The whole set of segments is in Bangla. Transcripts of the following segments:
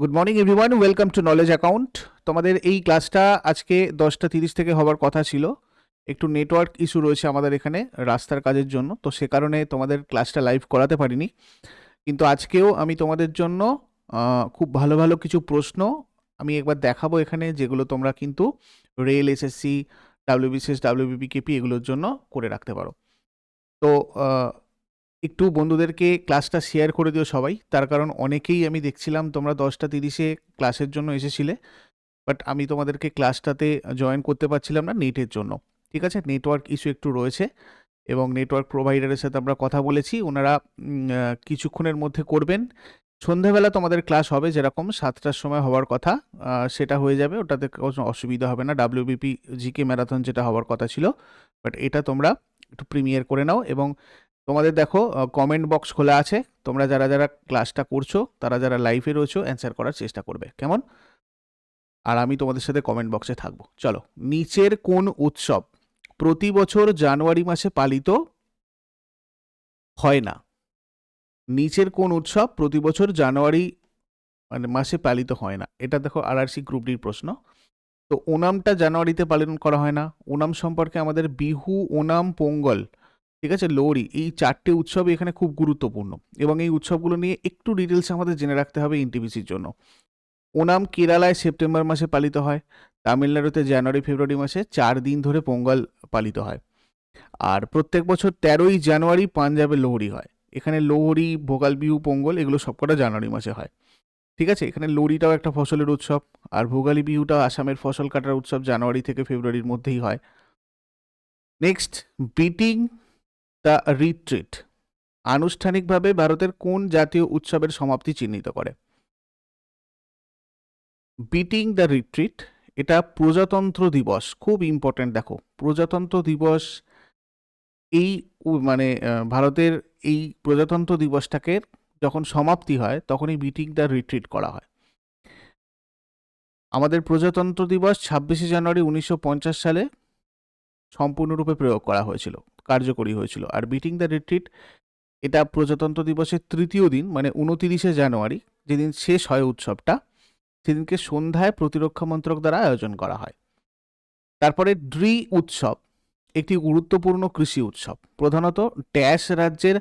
Good morning everyone welcome to knowledge account তোমাদের এই ক্লাসটা আজকে দশটা তিরিশ থেকে হবার কথা ছিল। একটু নেটওয়ার্ক ইস্যু রয়েছে আমাদের এখানে রাস্তার কাজের জন্য, তো সে কারণে তোমাদের ক্লাসটা লাইভ করাতে পারিনি। কিন্তু আজকেও আমি তোমাদের জন্য খুব ভালো ভালো কিছু প্রশ্ন আমি একবার দেখাবো এখানে, যেগুলো তোমরা কিন্তু rail SSC WBCS WBP KP এগুলোর জন্য করে রাখতে পারো। তো একটু বন্ধুদেরকে ক্লাসটা শেয়ার করে দিও সবাই। তার কারণ অনেকেই আমি দেখছিলাম তোমরা দশটা তিরিশে ক্লাসের জন্য এসেছিলে বাট আমি তোমাদেরকে ক্লাসটাতে জয়েন করতে পারছিলাম না নেটের জন্য। ঠিক আছে? নেটওয়ার্ক ইস্যু একটু রয়েছে এবং নেটওয়ার্ক প্রোভাইডারের সাথে আমরা কথা বলেছি। ওনারা কিছুক্ষণের মধ্যে করবেন। সন্ধেবেলা তোমাদের ক্লাস হবে যেরকম সাতটার সময় হওয়ার কথা সেটা হয়ে যাবে। ওটাতে কোনো অসুবিধা হবে না। ডাব্লিউবিপি জিকে ম্যারাথন যেটা হওয়ার কথা ছিল বাট এটা তোমরা একটু প্রিমিয়ার করে নাও এবং তোমাদের দেখো কমেন্ট বক্স খোলা আছে। তোমরা যারা যারা ক্লাসটা করছ, তারা যারা লাইভে রয়েছো অ্যান্সার করার চেষ্টা করবে। কেমন? আর আমি তোমাদের সাথে কমেন্ট বক্সে থাকব। চলো, নিচের কোন উৎসব প্রতি বছর জানুয়ারি মাসে পালিত হয় না? নিচের কোন উৎসব প্রতি বছর জানুয়ারি মানে মাসে পালিত হয় না? এটা দেখো আরআরসি গ্রুপ ডির প্রশ্ন। তো ওনামটা জানুয়ারিতে পালন করা হয় না। ওনাম সম্পর্কে আমাদের বিহু, ওনাম, পোঙ্গল ঠিক আছে? লোহরি, এই চারটে উৎসব এখানে খুব গুরুত্বপূর্ণ এবং এই উৎসবগুলো নিয়ে একটু ডিটেলস আমাদের জেনে রাখতে হবে এনটিপিসির জন্য। ওনাম কেরালায় সেপ্টেম্বর মাসে পালিত হয়, তামিলনাড়ুতে জানুয়ারি, ফেব্রুয়ারি মাসে চার দিন ধরে পোঙ্গল পালিত হয়। আর প্রত্যেক বছর তেরোই জানুয়ারি পাঞ্জাবে লোহরি হয়। এখানে লোহরি, ভোগাল বিহু, পোঙ্গল এগুলো সবকটা জানুয়ারি মাসে হয়। ঠিক আছে? এখানে লোহরিটাও একটা ফসলের উৎসব আর ভোগালী বিহুটা আসামের ফসল কাটার উৎসব জানুয়ারি থেকে ফেব্রুয়ারির মধ্যেই হয়। Next beating the retreat. আনুষ্ঠানিকভাবে ভারতের কোন জাতীয় উৎসবের সমাপ্তি চিহ্নিত করে? বিটিং দ্য রিট্রিট, এটা প্রজাতন্ত্র দিবস। খুব ইম্পর্ট্যান্ট দেখো। প্রজাতন্ত্র দিবস এই মানে ভারতের এই প্রজাতন্ত্র দিবসটাকে যখন সমাপ্তি হয়, তখনই বিটিং দ্য রিট্রিট করা হয়। আমাদের প্রজাতন্ত্র দিবস ছাব্বিশে জানুয়ারি উনিশশো পঞ্চাশ সালে। সম্পূর্ণরূপে প্রয়োগ করা হয়েছিল, কার্যকরী হয়েছিল। আর বিটিং দ্য রিট্রিট এটা প্রজাতন্ত্র দিবসের তৃতীয় দিন মানে উনতিরিশে জানুয়ারি, যেদিন শেষ হয় উৎসবটা, সেদিনকে সন্ধ্যায় প্রতিরক্ষা মন্ত্রক দ্বারা আয়োজন করা হয়। তারপরে ড্রি উৎসব, একটি গুরুত্বপূর্ণ কৃষি উৎসব, প্রধানত ড্যাশ রাজ্যের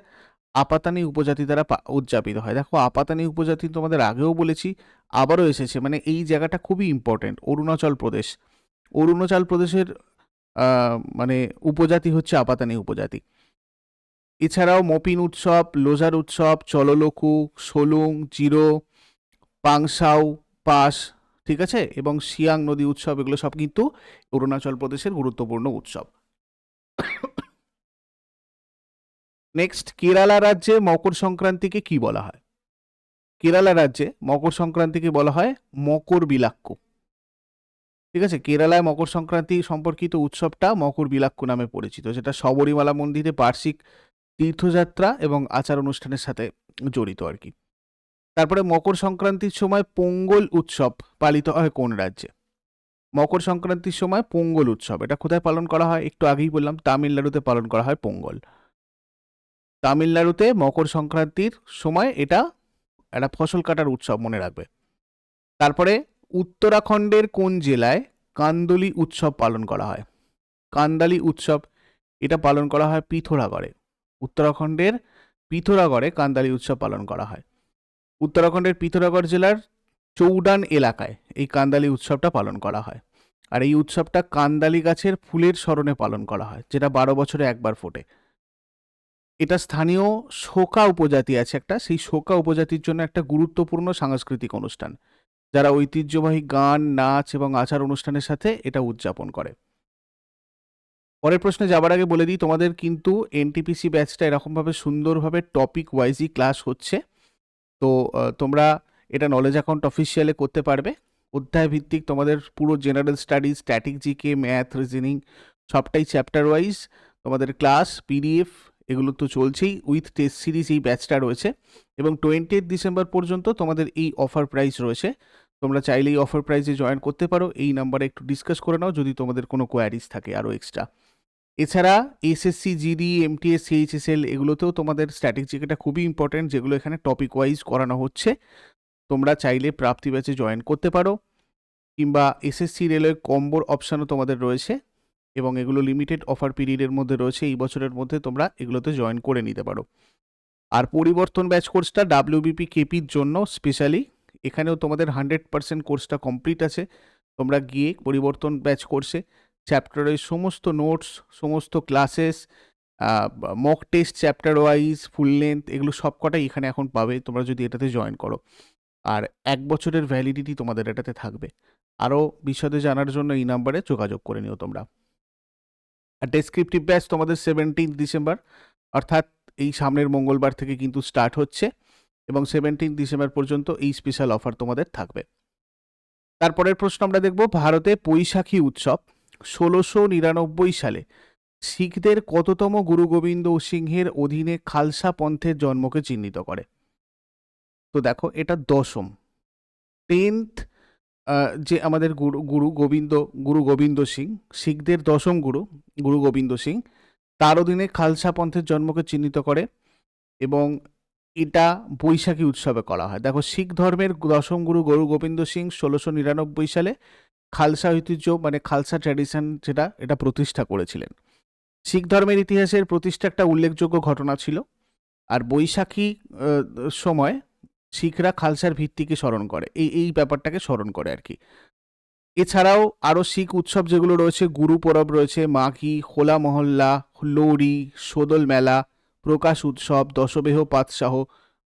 আপাতানি উপজাতি দ্বারা উদযাপিত হয়। দেখো, আপাতানি উপজাতি তোমাদের আগেও বলেছি, আবারও এসেছে মানে এই জায়গাটা খুবই ইম্পর্টেন্ট অরুণাচল প্রদেশ। অরুণাচল প্রদেশের মানে উপজাতি হচ্ছে আপাতানি উপজাতি। এছাড়াও মপিন উৎসব, লোজার উৎসব, চললোকু, সোলুং, জিরো, পাংসাও, পাস, ঠিক আছে? এবং সিয়াং নদী উৎসব, এগুলো সব কিন্তু অরুণাচল প্রদেশের গুরুত্বপূর্ণ উৎসব। নেক্সট কেরালা রাজ্যে মকর সংক্রান্তিকে কি বলা হয়? কেরালা রাজ্যে মকর সংক্রান্তিকে বলা হয় মকর বিলাক্কু। ঠিক আছে? কেরালায় মকর সংক্রান্তি সম্পর্কিত উৎসবটা মকর বিলাক্কু নামে পরিচিত, যেটা শবরীমালা মন্দিরে বার্ষিক তীর্থযাত্রা এবং আচার অনুষ্ঠানের সাথে জড়িত আর কি। তারপরে মকর সংক্রান্তির সময় পোঙ্গল উৎসব পালিত হয় কোন রাজ্যে? মকর সংক্রান্তির সময় পোঙ্গল উৎসব, এটা কোথায় পালন করা হয়? একটু আগেই বললাম, তামিলনাড়ুতে পালন করা হয় পোঙ্গল। তামিলনাড়ুতে মকর সংক্রান্তির সময় এটা একটা ফসল কাটার উৎসব মনে রাখবে। তারপরে উত্তরাখণ্ডের কোন জেলায় কান্দলি উৎসব পালন করা হয়? কান্দালি উৎসব, এটা পালন করা হয় পিথোরাগড়ে। উত্তরাখণ্ডের পিথোরাগড়ে কান্দালি উৎসব পালন করা হয়। উত্তরাখণ্ডের পিথোরাগড় জেলার চৌডান এলাকায় এই কান্দালি উৎসবটা পালন করা হয়। আর এই উৎসবটা কান্দালি গাছের ফুলের স্মরণে পালন করা হয়, যেটা বারো বছরে একবার ফোটে। এটা স্থানীয় শোকা উপজাতি আছে একটা, সেই শোকা উপজাতির জন্য একটা গুরুত্বপূর্ণ সাংস্কৃতিক অনুষ্ঠান। যারা ঐতিহ্যবাহী গান, নাচ এবং আচার অনুষ্ঠানের সাথে এটা উদযাপন করে। পরের প্রশ্নে যাবার আগে বলে দিই, তোমাদের কিন্তু এনটিপিসি ব্যাচটা এরকমভাবে সুন্দরভাবে টপিক ওয়াইজই ক্লাস হচ্ছে। তো তোমরা এটা নলেজ অ্যাকাউন্ট অফিসিয়ালে করতে পারবে। অধ্যায় ভিত্তিক তোমাদের পুরো general studies static GK math reasoning সবটাই চ্যাপ্টার ওয়াইজ তোমাদের ক্লাস পিডিএফ এগুলো তো চলছেই উইথ টেস্ট সিরিজ এই ব্যাচটা রয়েছে এবং টোয়েন্টি ডিসেম্বর পর্যন্ত তোমাদের এই অফার প্রাইস রয়েছে। তোমরা চাইলে এই অফার প্রাইসে জয়েন করতে পারো। এই নাম্বারে একটু ডিসকাস করে নাও যদি তোমাদের কোনো কোয়ারিজ থাকে আরও এক্সট্রা এছাড়া এসএসসি জিডি এমটিএস সিএইচএসএল এগুলোতেও তোমাদের স্ট্যাটিক জিকেটা খুবই ইম্পর্টেন্ট যেগুলো এখানে টপিক ওয়াইজ করানো হচ্ছে। তোমরা চাইলে প্রাপ্তি ব্যাচে জয়েন করতে পারো। কিংবা এসএসসি রেলওয়ে কম্বোর অপশানও তোমাদের রয়েছে। এবং এগুলো লিমিটেড অফার পিরিয়ডের মধ্যে রয়েছে, এই বছরের মধ্যে তোমরা এগুলোতে জয়েন করে নিতে পারো। আর পরিবর্তন ব্যাচ কোর্সটা ডাব্লিউবিপি কেপির জন্য স্পেশালি এখানেও তোমাদের হান্ড্রেড পার্সেন্ট কোর্সটা কমপ্লিট আছে। তোমরা গিয়ে পরিবর্তন ব্যাচ কোর্সে চ্যাপ্টারের সমস্ত নোটস সমস্ত classes mock test chapter wise full length এগুলো সব কটাই এখানে এখন পাবে, তোমরা যদি এটাতে জয়েন করো। আর এক বছরের ভ্যালিডিটি তোমাদের এটাতে থাকবে। আরও বিশদে জানার জন্য এই নাম্বারে যোগাযোগ করে নিও তোমরা। আর ডেসক্রিপটিভ ব্যাচ তোমাদের সেভেন্টিন্থ ডিসেম্বর অর্থাৎ এই সামনের মঙ্গলবার থেকে কিন্তু স্টার্ট হচ্ছে এবং সেভেন্টিন ডিসেম্বর পর্যন্ত এই স্পেশাল অফার তোমাদের থাকবে। তারপরের প্রশ্ন আমরা দেখব, ভারতে বৈশাখী উৎসব ষোলোশো নিরানব্বই সালে শিখদের কততম গুরু গোবিন্দ সিংহের অধীনে খালসা পন্থের জন্মকে চিহ্নিত করে। তো দেখো, এটা দশম। টেন্থ যে আমাদের গুরু গুরু গোবিন্দ গুরু গোবিন্দ সিং, শিখদের দশম গুরু গুরু গোবিন্দ সিং, তার অধীনে খালসা পন্থের জন্মকে চিহ্নিত করে এবং এটা বৈশাখী উৎসবে করা হয়। দেখো, শিখ ধর্মের দশম গুরু গুরু গোবিন্দ সিং ষোলোশো নিরানব্বই সালে খালসা ঐতিহ্য মানে খালসা ট্র্যাডিশন যেটা, এটা প্রতিষ্ঠা করেছিলেন। শিখ ধর্মের ইতিহাসের প্রতিষ্ঠা একটা উল্লেখযোগ্য ঘটনা ছিল। আর বৈশাখী সময় শিখরা খালসার ভিত্তিকে স্মরণ করে। এই এই ব্যাপারটাকে স্মরণ করে আর কি। এছাড়াও আরও শিখ উৎসব যেগুলো রয়েছে, গুরু পরব রয়েছে, মাঘি, হোলা মহল্লা, লোরি, সোদল মেলা, প্রকাশ উৎসব, দশবেহ পাতসাহ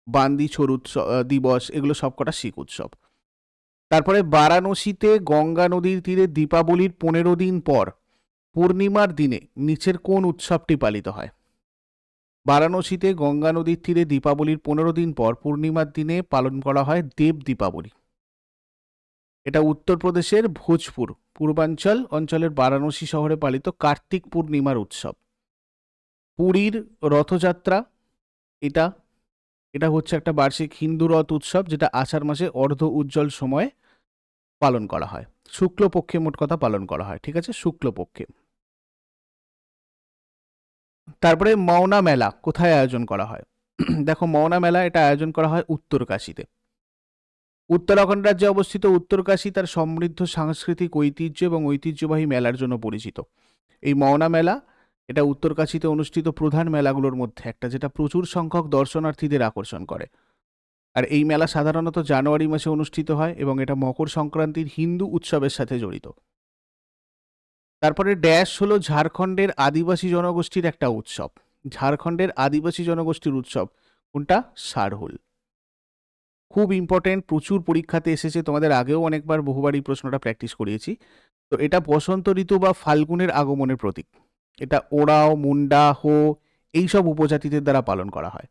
বান্দি ছোর উৎসব দিবস, এগুলো সবকটা শিখ উৎসব। তারপরে বারাণসীতে গঙ্গা নদীর তীরে দীপাবলির পনেরো দিন পর পূর্ণিমার দিনে নিচের কোন উৎসবটি পালিত হয়? বারাণসীতে গঙ্গা নদীর তীরে দীপাবলির পনেরো দিন পর পূর্ণিমার দিনে পালন করা হয় দেব দীপাবলি। এটা উত্তরপ্রদেশের ভোজপুর, পূর্বাঞ্চল অঞ্চলের বারাণসী শহরে পালিত কার্তিক পূর্ণিমার উৎসব। পুরীর রথযাত্রা, এটা এটা হচ্ছে একটা বার্ষিক হিন্দু রথ উৎসব যেটা আষাঢ় মাসে অর্ধ উজ্জ্বল সময়ে পালন করা হয়। শুক্লপক্ষে মোট কথা পালন করা হয়, ঠিক আছে? শুক্লপক্ষে। তারপরে মওনা মেলা, কোথায় আয়োজন করা হয়? দেখো মৌনা মেলা এটা আয়োজন করা হয় উত্তরকাশীতে। উত্তরাখণ্ড রাজ্যে অবস্থিত উত্তরকাশী তার সমৃদ্ধ সাংস্কৃতিক ঐতিহ্য এবং ঐতিহ্যবাহী মেলার জন্য পরিচিত। এই মওনা মেলা, এটা উত্তরকাশীতে অনুষ্ঠিত প্রধান মেলাগুলোর মধ্যে একটা, যেটা প্রচুর সংখ্যক দর্শনার্থীদের আকর্ষণ করে। আর এই মেলা সাধারণত জানুয়ারি মাসে অনুষ্ঠিত হয় এবং এটা মকর সংক্রান্তির হিন্দু উৎসবের সাথে জড়িত। তারপরে ড্যাশ হলো ঝাড়খণ্ডের আদিবাসী জনগোষ্ঠীর একটা উৎসব। ঝাড়খণ্ডের আদিবাসী জনগোষ্ঠীর উৎসব কোনটা? সারহুল। খুব ইম্পর্টেন্ট প্রচুর পরীক্ষাতে এসেছে, তোমাদের আগেও অনেকবার বহুবার এই প্রশ্নটা প্র্যাকটিস করিয়েছি। তো এটা বসন্ত ঋতু বা ফাল্গুনের আগমনের প্রতীক। এটা ওরাও মুন্ডা, হো, এইসব উপজাতিদের দ্বারা পালন করা হয়।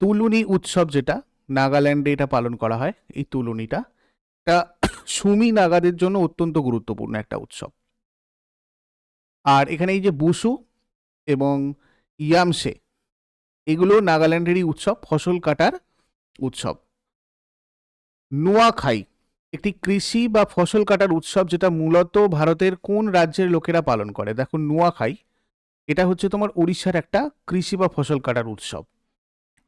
তুলুনি উৎসব যেটা, নাগাল্যান্ডে এটা পালন করা হয়, এই তুলুনিটা। এটা সুমি নাগাদের জন্য অত্যন্ত গুরুত্বপূর্ণ একটা উৎসব। আর এখানে এই যে বুসু এবং ইয়ামসে, এগুলো নাগাল্যান্ডেরই উৎসব, ফসল কাটার উৎসব। নোয়াখাই, একটি কৃষি বা ফসল কাটার উৎসব যেটা মূলত ভারতের কোন রাজ্যের লোকেরা পালন করে। দেখো নোয়াখাই, এটা হচ্ছে তোমার উড়িষ্যার একটা কৃষি বা ফসল কাটার উৎসব।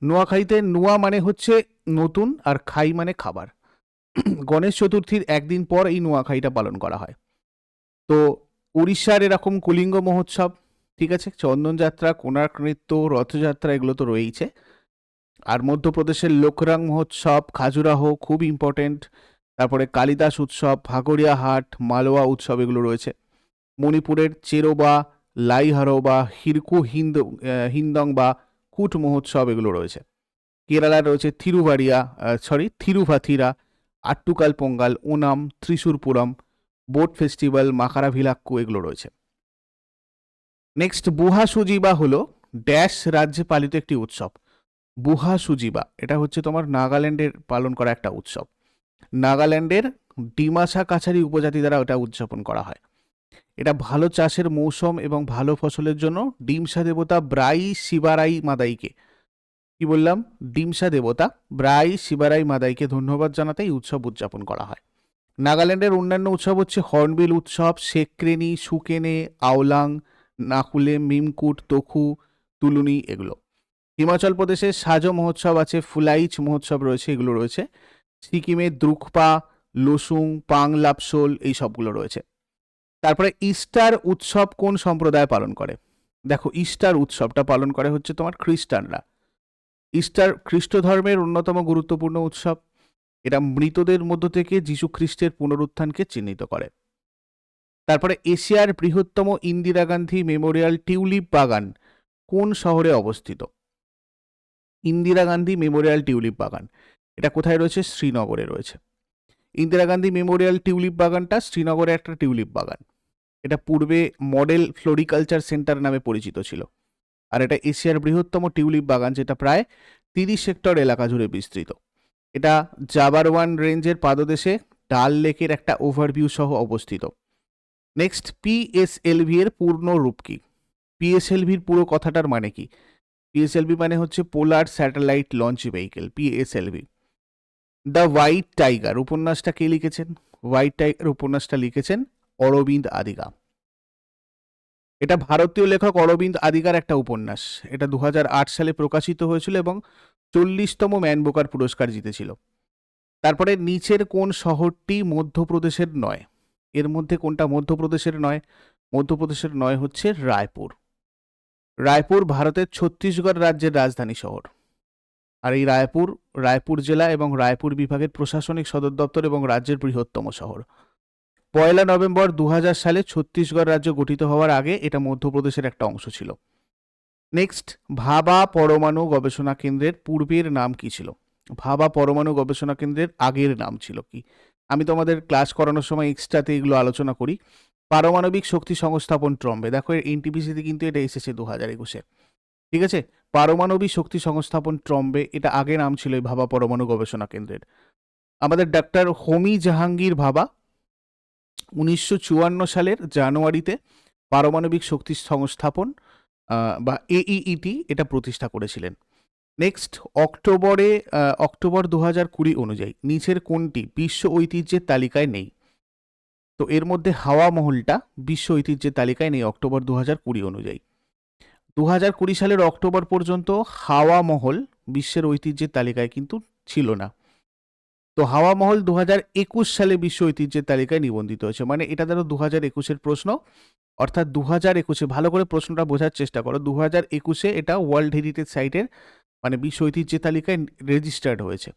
নোয়াখাইতে নোয়া মানে হচ্ছে নতুন আর খাই মানে খাবার। গণেশ চতুর্থীর একদিন পর এই নোয়াখাইটা পালন করা হয়। তো উড়িষ্যার এরকম কুলিঙ্গ মহোৎসব, ঠিক আছে? চন্দনযাত্রা কোণার্ক নৃত্য, রথযাত্রা এগুলো তো রয়েইছে। আর মধ্যপ্রদেশের লোকরাং মহোৎসব, খাজুরাহ খুব ইম্পর্টেন্ট তারপরে কালিদাস উৎসব ভাগড়িয়া হাট মালওয়া উৎসব এগুলো রয়েছে। মণিপুরের চেরোবা লাইহারো বা হিরকু হিন্দ হিন্দং বা কুট মহোৎসব এগুলো রয়েছে। কেরালার রয়েছে Thiruvariya sorry Thiruvathira, Attukal Pongal, Onam Thrissur Pooram boat festival Makara Vilakku এগুলো রয়েছে। নেক্সট বুহা সুজিবা হলো ড্যাশ রাজ্যে পালিত একটি উৎসব। বুহা সুজিবা, এটা হচ্ছে তোমার নাগাল্যান্ডের পালন করা একটা উৎসব। নাগাল্যান্ডের ডিমাসা কাছারি উপজাতি দ্বারা এটা উদযাপন করা হয়। এটা ভালো চাষের মৌসুম এবং ভালো ফসলের জন্য ডিমসা দেবতা ব্রাই শিবারাই মাদাইকে। কি বললাম? ডিমসা দেবতা ব্রাই শিবারাই মাদাইকে ধন্যবাদ জানাতে এই উৎসব উদযাপন করা হয়। নাগাল্যান্ডের অন্যান্য উৎসব হচ্ছে হর্নবিল উৎসব শেকরেনি সুকেনে, আওলাং, নাকুলে, মিমকুট, তখু, তুলুনি এগুলো। হিমাচল প্রদেশে সাজো মহোৎসব আছে, ফুলাইচ মহোৎসব রয়েছে, এগুলো রয়েছে। সিকিমে দ্রুকপা, লোসুং, পাং লাপসোল এই সবগুলো রয়েছে। তারপরে ইস্টার উৎসব কোন সম্প্রদায় পালন করে? দেখো, ইস্টার উৎসবটা পালন করে হচ্ছে তোমার খ্রিস্টানরা। ইস্টার খ্রিস্ট ধর্মের অন্যতম গুরুত্বপূর্ণ উৎসব। এটা মৃতদের মধ্য থেকে যীশু খ্রিস্টের পুনরুত্থানকে চিহ্নিত করে। তারপরে এশিয়ার বৃহত্তম ইন্দিরা গান্ধী মেমোরিয়াল টিউলিপ বাগান কোন শহরে অবস্থিত? ইন্দিরা গান্ধী মেমোরিয়াল টিউলিপ বাগান। এটা কোথায় রয়েছে? শ্রীনগরে রয়েছে। ইন্দিরা গান্ধী মেমোরিয়াল টিউলিপ বাগানটা শ্রীনগরে একটা টিউলিপ বাগান। এটা পূর্বে মডেল ফ্লোরিকালচার সেন্টার নামে পরিচিত ছিল। আর এটা এশিয়ার বৃহত্তম টিউলিপ বাগান যেটা প্রায় তিরিশ হেক্টর এলাকা জুড়ে বিস্তৃত। এটা জাবারওয়ান রেঞ্জের পাদদেশে ডাল লেকের একটা ওভারভিউ সহ অবস্থিত। নেক্সট পিএসএলভি এর পূর্ণ রূপ কি? পিএসএলভির পুরো কথাটার মানে কি? পিএসএলভি মানে হচ্ছে polar satellite launch vehicle PSLV the white tiger উপন্যাসটা কে লিখেছেন? হোয়াইট টাইগার উপন্যাসটা লিখেছেন অরবিন্দ আদিগা এটা ভারতীয় লেখক অরবিন্দ আদিগার একটা উপন্যাস। এটা দু হাজার আট সালে প্রকাশিত হয়েছিল এবং চল্লিশতম ম্যান বোকার পুরস্কার জিতেছিল। তারপরে নিচের কোন শহরটি মধ্যপ্রদেশের নয়? এর মধ্যে কোনটা মধ্যপ্রদেশের নয়? মধ্যপ্রদেশের নয় হচ্ছে রায়পুর। রায়পুর ভারতের ছত্তিশগড় রাজ্যের রাজধানী শহর। আর এই রায়পুর রায়পুর জেলা এবং রায়পুর বিভাগের প্রশাসনিক সদর দপ্তর এবং রাজ্যের বৃহত্তম শহর। পয়লা নভেম্বর দু হাজার সালে ছত্তিশগড় রাজ্য গঠিত হওয়ার আগে এটা মধ্যপ্রদেশের একটা অংশ ছিল। নেক্সট ভাবা পরমাণু গবেষণা কেন্দ্রের পূর্বের নাম কি ছিল? ভাবা পরমাণু গবেষণা কেন্দ্রের আগের নাম ছিল কি? আমি তোমাদের ক্লাস করানোর সময় এক্সট্রাতে এগুলো আলোচনা করি। পারমাণবিক শক্তি সংস্থাপন ট্রম্বে দেখো এনটিপিসিতে কিন্তু এটা এসেছে দু হাজার একুশে। ঠিক আছে? পারমাণবিক শক্তি সংস্থাপন ট্রম্বে এটা আগে নাম ছিল এই ভাবা পরমাণু গবেষণা কেন্দ্রের। আমাদের ডাক্তার হোমি জাহাঙ্গীর ভাবা উনিশশো চুয়ান্ন সালের জানুয়ারিতে পারমাণবিক শক্তি সংস্থাপন বা এইইটি এটা প্রতিষ্ঠা করেছিলেন। নেক্সট অক্টোবরে অক্টোবর দু হাজার কুড়ি অনুযায়ী নিচের কোনটি বিশ্ব ঐতিহ্যের তালিকায় নেই? তো এর মধ্যে হাওয়া মহলটা বিশ্ব ঐতিহ্যের তালিকায় নেই অক্টোবর দু হাজার কুড়ি অনুযায়ী। দু হাজার কুড়ি সালের অক্টোবর পর্যন্ত হাওয়া মহল বিশ্বের ঐতিহ্যের তালিকায় কিন্তু ছিল না। তো হাওয়া মহল দু একুশ সালে বিশ্ব ঐতিহ্যের তালিকায় নিবন্ধিত হয়েছে। মানে এটা ধরো দু হাজার একুশের প্রশ্ন। অর্থাৎ দু হাজার একুশে ভালো করে প্রশ্নটা বোঝার চেষ্টা করো। দু হাজার একুশে এটা ওয়ার্ল্ড হেরিটেজ সাইটের মানে বিশ্ব ঐতিহ্যের তালিকায় রেজিস্টার্ড হয়েছে।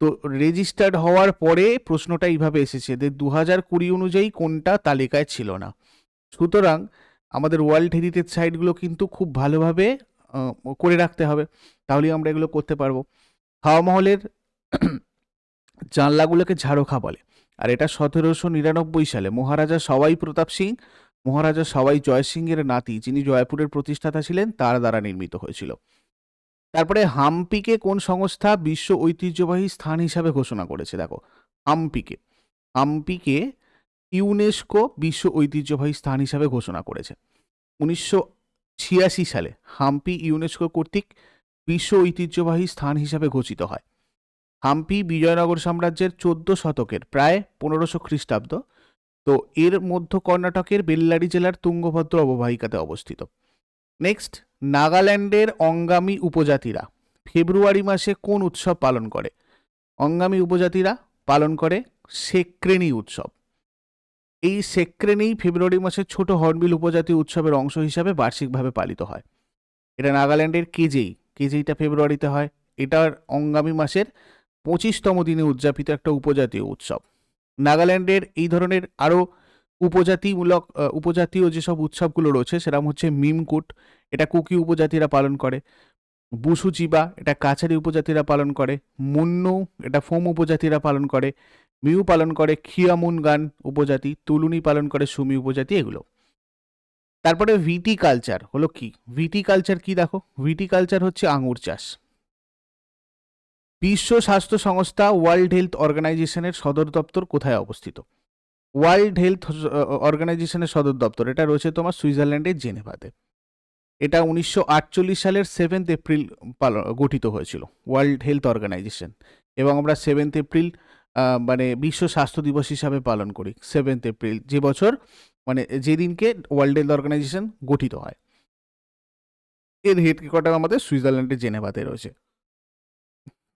তো রেজিস্টার্ড হওয়ার পরে প্রশ্নটা এইভাবে এসেছে যে দু হাজার কুড়ি অনুযায়ী কোনটা তালিকায় ছিল না। সুতরাং আমাদের ওয়ার্ল্ড হেরিটেজ সাইটগুলো কিন্তু খুব ভালোভাবে করে রাখতে হবে। তাহলেই আমরা এগুলো করতে পারব। হাওয়া মহলের জানলাগুলোকে ঝাড়োখা বলে। আর এটা সতেরোশো নিরানব্বই সালে মহারাজা সবাই প্রতাপ সিং, মহারাজা সবাই জয় সিংয়ের নাতি যিনি জয়পুরের প্রতিষ্ঠাতা ছিলেন, তার দ্বারা নির্মিত হয়েছিল। তারপরে হাম্পিকে কোন সংস্থা বিশ্ব ঐতিহ্যবাহী স্থান হিসাবে ঘোষণা করেছে, দেখো। হাম্পিকে। হাম্পিকে ইউনেস্কো বিশ্ব ঐতিহ্যবাহী স্থান হিসাবে ঘোষণা করেছে। উনিশশো ছিয়াশি সালে হাম্পি ইউনেস্কো কর্তৃক বিশ্ব ঐতিহ্যবাহী স্থান হিসাবে ঘোষিত হয়। হাম্পি বিজয়নগর সাম্রাজ্যের চোদ্দ শতকের, প্রায় পনেরোশো খ্রিস্টাব্দ। তো এর মধ্য কর্ণাটকের বেল্লারি জেলার তুঙ্গভদ্র অববাহিকাতে অবস্থিত। নেক্সট নাগাল্যান্ডের অঙ্গামী উপজাতিরা ফেব্রুয়ারি মাসে কোন উৎসব পালন করে? অঙ্গামী উপজাতিরা পালন করে সেক্রেনি উৎসব। এই সেক্রেনি ফেব্রুয়ারি মাসের ছোট হর্নবিল উপজাতি উৎসবের অংশ হিসাবে বার্ষিকভাবে পালিত হয়। এটা নাগাল্যান্ডের কেজেই, কেজেইটা ফেব্রুয়ারিতে হয়। এটার অঙ্গামী মাসের পঁচিশতম দিনে উদযাপিত একটা উপজাতীয় উৎসব। নাগাল্যান্ডের এই ধরনের আরও উপজাতিমূলক উপজাতীয় যেসব উৎসবগুলো রয়েছে সেরকম হচ্ছে মিমকুট, এটা কুকি উপজাতিরা পালন করে। বুসুচিবা এটা কাছারি উপজাতিরা পালন করে। মুন্নু, এটা ফোম উপজাতিরা পালন করে। মিউ পালন করে। খিয়ামুন গান উপজাতি, তুলুনি পালন করে সুমি উপজাতি, এগুলো। তারপরে ভিটি কালচার হলো কি? ভিটি কালচার কি দেখো? ভিটি কালচার হচ্ছে আঙুর চাষ। বিশ্ব স্বাস্থ্য সংস্থা ওয়ার্ল্ড হেলথ অর্গানাইজেশনের সদর দপ্তর কোথায় অবস্থিত? ওয়ার্ল্ড হেলথ অর্গানাইজেশনের সদর দপ্তর, এটা রয়েছে তোমার সুইজারল্যান্ডের জেনেভাতে। এটা উনিশশো আটচল্লিশ সালের সেভেন্থ এপ্রিল গঠিত হয়েছিল, ওয়ার্ল্ড হেলথ অর্গানাইজেশন। এবং আমরা সেভেন্থ এপ্রিল মানে বিশ্ব স্বাস্থ্য দিবস হিসাবে পালন করি সেভেন্থ এপ্রিল যে বছর মানে যেদিনকে ওয়ার্ল্ড হেলথ অর্গানাইজেশন গঠিত হয়। এর হেডকোয়ার্টার আমাদের সুইজারল্যান্ডের জেনেভাতে রয়েছে।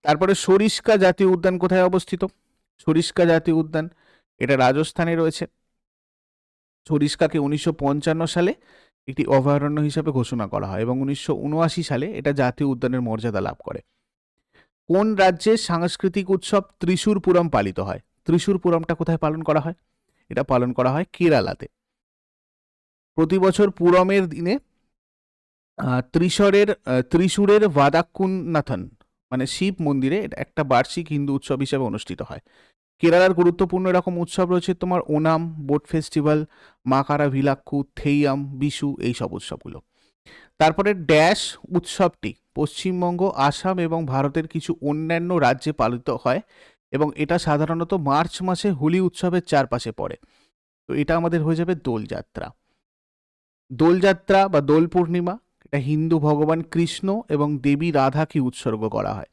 তারপরে সরিস্কা জাতীয় উদ্যান কোথায় অবস্থিত? সরিস্কা জাতীয় উদ্যান, এটা রাজস্থানে রয়েছে। সরিস্কাকে উনিশশো সালে একটি অভয়ারণ্য হিসাবে ঘোষণা করা হয় এবং উনিশশো উনআশি সালে এটা জাতীয় উদ্যানের মর্যাদা লাভ করে। কোন রাজ্যে সাংস্কৃতিক উৎসব ত্রিশূরপুরম পালিত হয়? ত্রিশূরপুরমটা কোথায় পালন করা হয়? এটা পালন করা হয় কেরালাতে। প্রতি বছর পুরমের দিনে ত্রিশরের ত্রিশূরের ভাদাক্কুন্নাথন মানে শিব মন্দিরে একটা বার্ষিক হিন্দু উৎসব হিসেবে অনুষ্ঠিত হয়। কেরালার গুরুত্বপূর্ণ এরকম উৎসব রয়েছে তোমার ওনাম, বোট ফেস্টিভ্যাল মাকারা ভিলাক্ষু থেইয়াম, বিশু এই সব উৎসবগুলো। তারপরে ড্যাশ উৎসবটি পশ্চিমবঙ্গ, আসাম এবং ভারতের কিছু অন্যান্য রাজ্যে পালিত হয় এবং এটা সাধারণত মার্চ মাসে হোলি উৎসবের চারপাশে পড়ে। তো এটা আমাদের হয়ে যাবে দোলযাত্রা। দোলযাত্রা বা দোল পূর্ণিমা এটা হিন্দু ভগবান কৃষ্ণ এবং দেবী রাধাকে উৎসর্গ করা হয়।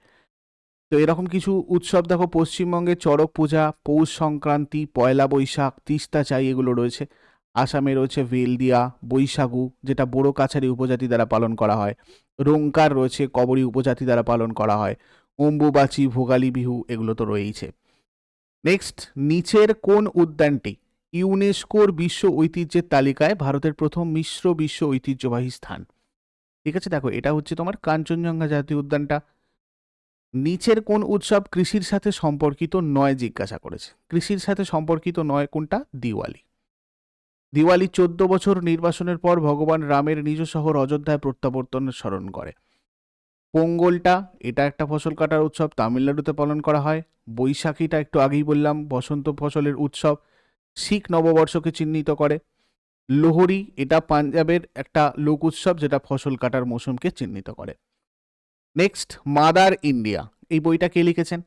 তো এরকম কিছু উৎসব দেখো, পশ্চিমবঙ্গে চড়ক পূজা, পৌষ সংক্রান্তি, পয়লা বৈশাখ, তিস্তা চাই এগুলো রয়েছে। আসামে রয়েছে ভেলদিয়া বৈশাখু যেটা বড়ো কাছারি উপজাতি দ্বারা পালন করা হয়। রোংকার রয়েছে, কবরী উপজাতি দ্বারা পালন করা হয়। অম্বুবাচি, ভোগালী বিহু এগুলো তো রয়েইছে। নেক্সট, নিচের কোন উদ্যানটি? ইউনেস্কোর বিশ্ব ঐতিহ্যের তালিকায় ভারতের প্রথম মিশ্র বিশ্ব ঐতিহ্যবাহী স্থান। ঠিক আছে? দেখো, এটা হচ্ছে তোমার কাঞ্চনজঙ্ঘা জাতীয় উদ্যানটা। নিচের কোন উৎসব কৃষির সাথে সম্পর্কিত নয় জিজ্ঞাসা করেছে। কৃষির সাথে সম্পর্কিত নয় কোনটা? দিওয়ালি। দিওয়ালি চোদ্দ বছর নির্বাসনের পর ভগবান রামের নিজ শহর অযোধ্যায় প্রত্যাবর্তনের স্মরণ করে। পোঙ্গলটা, এটা একটা ফসল কাটার উৎসব, তামিলনাড়ুতে পালন করা হয়। বৈশাখীটা একটু আগেই বললাম, বসন্ত ফসলের উৎসব। শিখ নববর্ষকে চিহ্নিত করে। লোহরি, এটা পাঞ্জাবের একটা লোক উৎসব যেটা ফসল কাটার মৌসুমকে চিহ্নিত করে। নেক্সট মাদার ইন্ডিয়া এই বইটা কে লিখেছেন?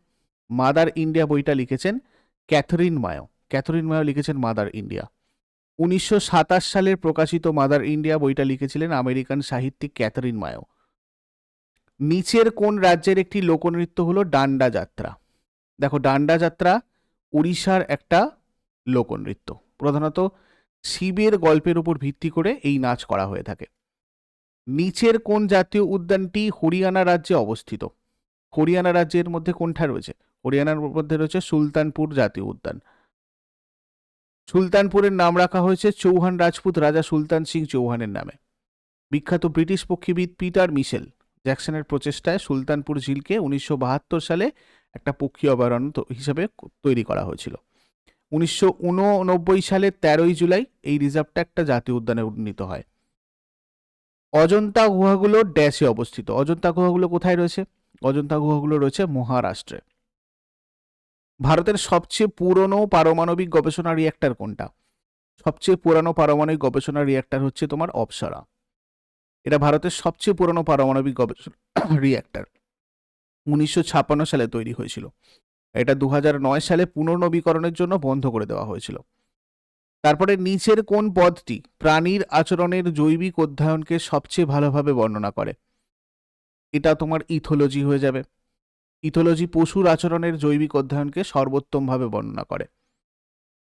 মাদার ইন্ডিয়া বইটা লিখেছেন ক্যাথরিন মায়ো। ক্যাথরিন মায়ো লিখেছেন মাদার ইন্ডিয়া উনিশশো সাতাশ সালের প্রকাশিত মাদার ইন্ডিয়া বইটা লিখেছিলেন আমেরিকান সাহিত্যিক ক্যাথরিন মায়ো। নিচের কোন রাজ্যের একটি লোকনৃত্য হলো ডান্ডা যাত্রা। দেখো, ডান্ডা যাত্রা উড়িষ্যার একটা লোকনৃত্য। প্রধানত শিবের গল্পের উপর ভিত্তি করে এই নাচ করা হয়ে থাকে। নিচের কোন জাতীয় উদ্যানটি হরিয়ানা রাজ্যে অবস্থিত? হরিয়ানা রাজ্যের মধ্যে কোনটা রয়েছে? হরিয়ানার মধ্যে রয়েছে সুলতানপুর জাতীয় উদ্যান। সুলতানপুরের নাম রাখা হয়েছে চৌহান রাজপুত রাজা সুলতান সিং চৌহানের নামে। বিখ্যাত ব্রিটিশ পক্ষীবিদ পিটার মিশেল জ্যাকসনের প্রচেষ্টায় সুলতানপুর ঝিলকে উনিশশো বাহাত্তর সালে একটা পক্ষী অভয়ারণ্য হিসাবে তৈরি করা হয়েছিল। উনিশশো উননব্বই সালের তেরোই জুলাই এই রিজার্ভটা একটা জাতীয় উদ্যানে উন্নীত হয়। অজন্তা গুহাগুলো ড্যাশে অবস্থিত। অজন্তা গুহাগুলো কোথায় রয়েছে? অজন্তা গুহাগুলো রয়েছে মহারাষ্ট্রে। ভারতের সবচেয়ে পুরনো পারমাণবিক গবেষণা রিয়েক্টর কোনটা? সবচেয়ে পুরানো পারমাণবিক গবেষণা রিয়েক্টর হচ্ছে তোমার অপসরা। এটা ভারতের সবচেয়ে পুরনো পারমাণবিক গবেষণা রিয়েক্টর উনিশশো সালে তৈরি হয়েছিল। এটা দু সালে পুনর্নবীকরণের জন্য বন্ধ করে দেওয়া হয়েছিল। তারপরে নিচের কোন পদটি প্রাণীর আচরণের জৈবিক অধ্যয়নকে সবচেয়ে ভালোভাবে বর্ণনা করে? এটা তোমার ইথোলজি হয়ে যাবে। ইথোলজি পশুর আচরণের জৈবিক অধ্যয়নকে সর্বোত্তমভাবে বর্ণনা করে।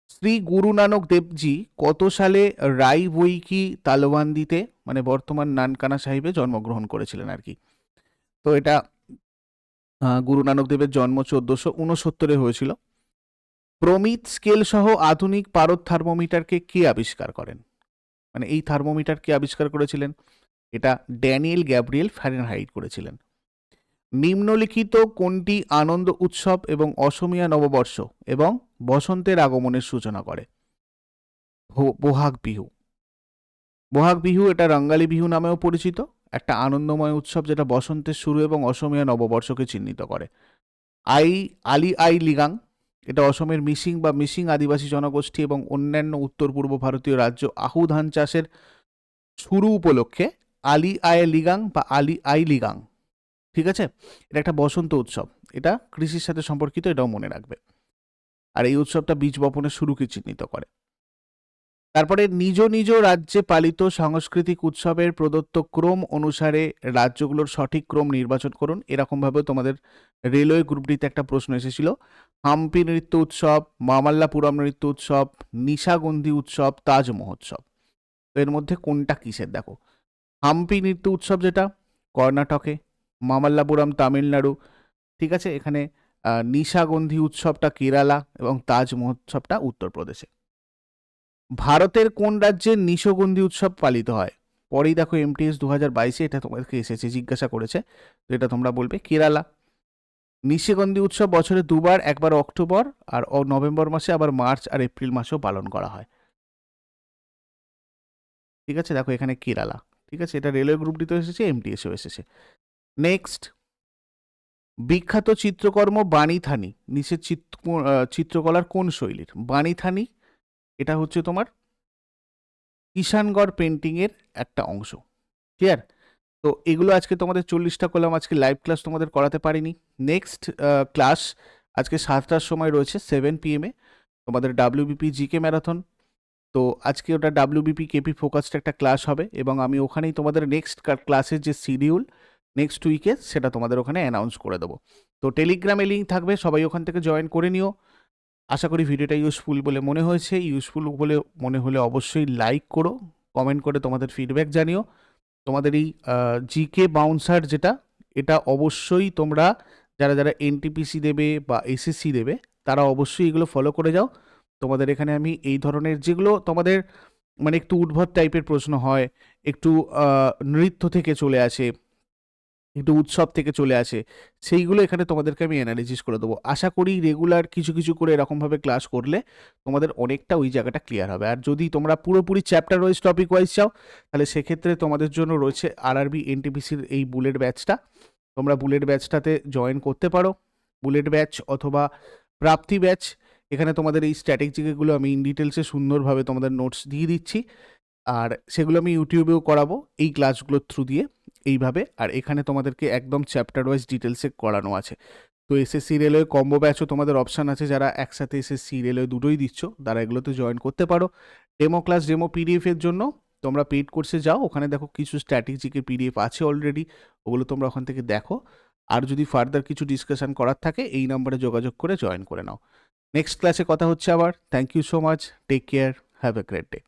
শ্রী গুরু নানক দেবজি কত সালে রাই বইকি তালওয়ান্দিতে মানে বর্তমান নানকানা সাহিবে জন্মগ্রহণ করেছিলেন আর কি। তো এটা গুরু নানক দেবের জন্ম চোদ্দশো উনসত্তরে হয়েছিল। প্রমিত স্কেল সহ আধুনিক পারদ থার্মোমিটারকে কে আবিষ্কার করেন? মানে এই থার্মোমিটার কে আবিষ্কার করেছিলেন, এটা ড্যানিয়েল গ্যাব্রিয়েল ফ্যারেনহাইট করেছিলেন। নিম্নলিখিত কোনটি আনন্দ উৎসব এবং অসমিয়া নববর্ষ এবং বসন্তের আগমনের সূচনা করে? বোহাগ বিহু। বোহাগ বিহু এটা রঙ্গালী বিহু নামেও পরিচিত। একটা আনন্দময় উৎসব যেটা বসন্তের শুরু এবং অসমীয়া নববর্ষকে চিহ্নিত করে। আই, আলি আই লিগাং, এটা অসমের মিসিং বা মিসিং আদিবাসী জনগোষ্ঠী এবং অন্যান্য উত্তর পূর্ব ভারতীয় রাজ্য আহু ধান চাষের শুরু উপলক্ষে আলি আয় লিগাং বা আলি আই লিগাং। ঠিক আছে? এটা একটা বসন্ত উৎসব। এটা কৃষির সাথে সম্পর্কিত, এটাও মনে রাখবে। আর এই উৎসবটা বীজ বপনের শুরুকে চিহ্নিত করে। তারপরে নিজ নিজ রাজ্যে পালিত সাংস্কৃতিক উৎসবের প্রদত্ত ক্রম অনুসারে রাজ্যগুলোর সঠিক ক্রম নির্বাচন করুন। এরকমভাবে তোমাদের রেলওয়ে গ্রুপটিতে একটা প্রশ্ন এসেছিল। হাম্পি নৃত্য উৎসব, মামাল্লাপুরম নৃত্য উৎসব, নিশাগন্ধি উৎসব, তাজ মহোৎসব। এর মধ্যে কোনটা কিসের দেখো? হাম্পি নৃত্য উৎসব যেটা, কর্ণাটকে, মামাল্লাপুরম তামিলনাড়ু, ঠিক আছে? এখানে নিশাগন্ধি উৎসবটা কেরালা এবং তাজ মহোৎসবটা উত্তরপ্রদেশে। ভারতের কোন রাজ্যে নিশগন্ধি উৎসব পালিত হয়? পরেই দেখো এমটিএস দু হাজার বাইশে এটা তোমাদেরকে এসেছে, জিজ্ঞাসা করেছে, তো এটা তোমরা বলবে কেরালা। নিশিগন্ধি উৎসব বছরে দুবার, একবার অক্টোবর আর নভেম্বর মাসে, আবার মার্চ আর এপ্রিল মাসেও পালন করা হয়। ঠিক আছে, দেখো এখানে কেরালা। ঠিক আছে, এটা রেলওয়ে গ্রুপটিতেও এসেছে এমটিএসও এসেছে। নেক্সট বিখ্যাত চিত্রকর্ম বাণীথানি নিচের চিত্র চিত্রকলার কোন শৈলীর? বাণীথানি এটা হচ্ছে তোমার কিষানগড় পেন্টিংয়ের একটা অংশ। ক্লিয়ার তো এগুলো আজকে তোমাদের চল্লিশটা করলাম আজকে লাইভ ক্লাস তোমাদের করাতে পারিনি। নেক্সট ক্লাস আজকে সাতটার সময় রয়েছে সেভেন পিএমে তোমাদের ডাব্লিউবিপি জিকে ম্যারাথন তো আজকে ওটা ডাব্লিউবিপি কেপি ফোকাসড একটা ক্লাস হবে এবং আমি ওখানেই তোমাদের নেক্সট ক্লাসের যে শিডিউল নেক্সট উইকে সেটা তোমাদের ওখানে অ্যানাউন্স করে দেবো। তো টেলিগ্রামে লিঙ্ক থাকবে, সবাই ওখান থেকে জয়েন করে নিও। আশা করি ভিডিওটা ইউজফুল বলে মনে হয়েছে। ইউজফুল বলে মনে হলে অবশ্যই লাইক করো কমেন্ট করে তোমাদের ফিডব্যাক জানিও। তোমাদের এই জিকে বাউন্সার যেটা, এটা অবশ্যই তোমরা যারা যারা এনটিপিসি দেবে বা এসএসসি দেবে, তারা অবশ্যই এগুলো ফলো করে যাও। তোমাদের এখানে আমি এই ধরনের যেগুলো তোমাদের মানে একটু উদ্ভট টাইপের প্রশ্ন হয়, একটু নৃত্য থেকে চলে আসে একটু উৎসব থেকে চলে আসে। সেইগুলো এখানে তোমাদেরকে আমি অ্যানালিসিস করে দেবো। আশা করি রেগুলার কিছু কিছু করে এরকমভাবে ক্লাস করলে তোমাদের অনেকটা ওই জায়গাটা ক্লিয়ার হবে। আর যদি তোমরা পুরোপুরি চ্যাপ্টার ওয়াইজ টপিক ওয়াইজ চাও, তাহলে সেক্ষেত্রে তোমাদের জন্য রয়েছে আরআরবি এনটিপিসির এই বুলেট ব্যাচটা তোমরা বুলেট ব্যাচটাতে জয়েন করতে পারো। বুলেট ব্যাচ অথবা প্রাপ্তি ব্যাচ এখানে তোমাদের এই স্ট্র্যাটেজিগুলো আমি ইন ডিটেলসে সুন্দরভাবে তোমাদের নোটস দিয়ে দিচ্ছি। আর সেগুলো আমি ইউটিউবেও করাবো এই ক্লাসগুলোর থ্রু দিয়ে। এইভাবে, আর এখানে তোমাদেরকে একদম চ্যাপ্টার ওয়াইজ ডিটেলসে করানো আছে। তো এসএসসি রেলওয়ে কম্বো ব্যাচও তোমাদের অপশান আছে, যারা একসাথে এসএসসি রেলওয়ে দুটোই দিচ্ছ, তারা এগুলোতে জয়েন করতে পারো। ডেমো ক্লাস ডেমো পিডিএফের জন্য তোমরা পেড কোর্সে যাও, ওখানে দেখো কিছু স্ট্র্যাটেজিকের পিডিএফ আছে অলরেডি ওগুলো তোমরা ওখান থেকে দেখো। আর যদি ফার্দার কিছু ডিসকাশন করার থাকে, এই নাম্বারে যোগাযোগ করে জয়েন করে নাও। নেক্সট ক্লাসে কথা হচ্ছে আবার। Thank you so much take care have a great day